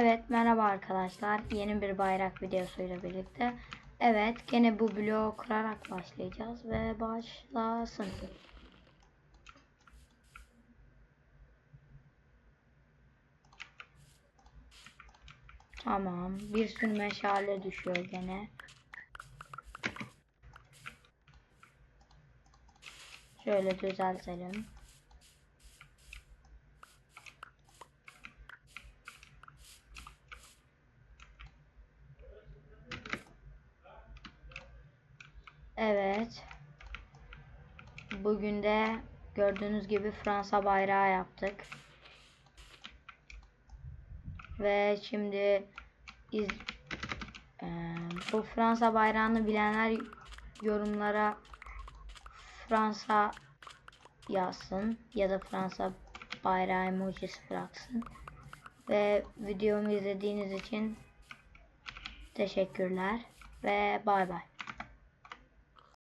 Evet merhaba arkadaşlar. Yeni bir bayrak videosuyla birlikte. Evet gene bu bloğu kırarak başlayacağız ve başlasın. Tamam. Bir sürü meşale düşüyor gene. Şöyle düzeltelim. Evet. Bugün de gördüğünüz gibi Fransa bayrağı yaptık. Ve şimdi iz, Eee, bu Fransa bayrağını bilenler yorumlara Fransa yazsın ya da Fransa bayrağı emojisi bıraksın. Ve videomu izlediğiniz için teşekkürler ve bay bay.